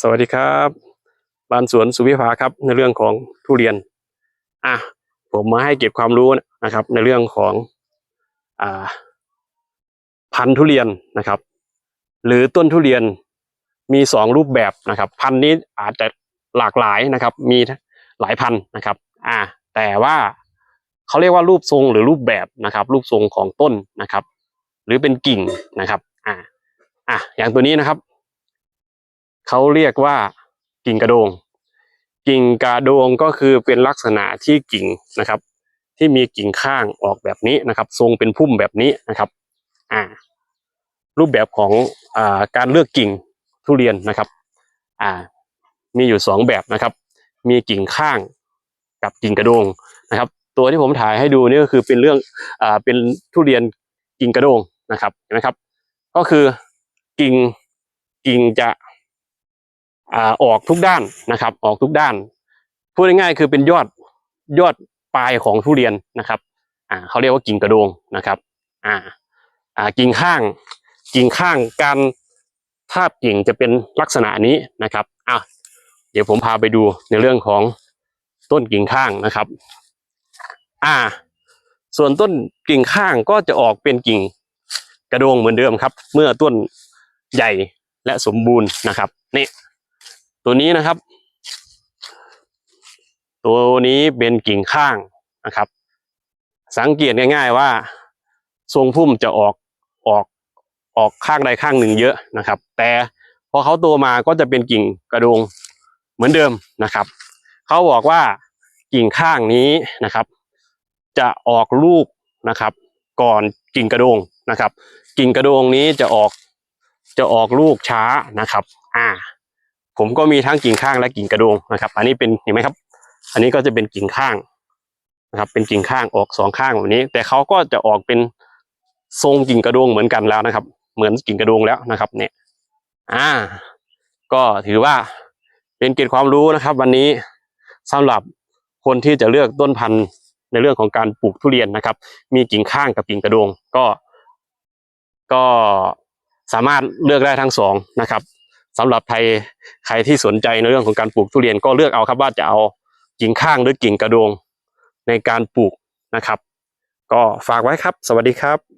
สวัสดีครับบ้านสวนสุวิภาครับในเรื่องของทุเรียนอะผมมาให้เก็บความรู้นะครับ ในเรื่องของอ่าพันธุเรียนนะครับ หรือต้นทุเรียนมีสองรูปแบบนะครับ พันธุ์นี้อาจจะหลากหลายนะครับ มีหลายพันธุ์นะครับอ่าแต่ว่าเขาเรียกว่ารูปทรงหรือรูปแบบนะครับ รูปทรงของต้นนะครับ หรือเป็นกิ่งนะครับอ่าอะอย่างตัวนี้นะครับ เขาเรียกว่ากิ่งกระโดง กิ่งกระโดงก็คือเป็นลักษณะที่กิ่งนะครับ ที่มีกิ่งข้างออกแบบนี้นะครับ ทรงเป็นพุ่มแบบนี้นะครับอ่ารูปแบบของอ่าการเลือกกิ่งทุเรียนนะครับอ่ามีอยู่สองแบบนะครับ มีกิ่งข้างกับกิ่งกระโดงนะครับ ตัวที่ผมถ่ายให้ดูนี่ก็คือเป็นเรื่องอ่าเป็นทุเรียนกิ่งกระโดงนะครับเห็นไหมครับ ก็คือกิ่งกิ่งจะ อออกทุกด้านนะครับ ออกทุกด้านพูดง่ายๆคือเป็นยอดยอดปลายของทุเรียนนะครับอ่าเขาเรียกว่ากิ่งกระโดงนะครับอ่าอ่ากิ่งข้าง กิ่งข้างการภาพกิ่งจะเป็นลักษณะนี้นะครับอะเดี๋ยวผมพาไปดูในเรื่องของต้นกิ่งข้างนะครับ อ่า ส่วนต้นกิ่งข้างก็จะออกเป็นกิ่งกระโดงเหมือนเดิมครับ เมื่อต้นใหญ่และสมบูรณ์นะครับนี่ ตัวนี้นะครับ ตัวนี้เป็นกิ่งข้างนะครับ สังเกตง่าย ๆว่า ทรงพุ่มจะออกออกออกข้างใดข้างหนึ่งเยอะนะครับ แต่พอเขาโตมาก็จะเป็นกิ่งกระดงเหมือนเดิมนะครับ เขาบอกว่ากิ่งข้างนี้นะครับ จะออกลูกนะครับ ก่อนกิ่งกระดงนะครับ กิ่งกระดงนี้จะออกจะออกลูกช้านะครับ อ่า ผมก็มีทั้งกิ่งข้างและกิ่งกระโดงนะครับ อันนี้เป็นเห็นไหมครับ อันนี้ก็จะเป็นกิ่งข้างนะครับ เป็นกิ่งข้างออกสองข้างแบบนี้ แต่เขาก็จะออกเป็นทรงกิ่งกระโดงเหมือนกันแล้วนะครับ เหมือนกิ่งกระโดงแล้วนะครับ เนี่ย อ่า ก็ถือว่าเป็นเกร็ดความรู้นะครับ วันนี้สำหรับคนที่จะเลือกต้นพันธุ์ในเรื่องของการปลูกทุเรียนนะครับ มีกิ่งข้างกับกิ่งกระโดงก็ ก็สามารถเลือกได้ทั้งสองนะครับ สำหรับใครใครที่สนใจในเรื่องของการปลูกทุเรียนก็เลือกเอาครับว่าจะเอากิ่งข้างหรือกิ่งกระโดงในการปลูกนะครับ ก็ฝากไว้ครับ สวัสดีครับ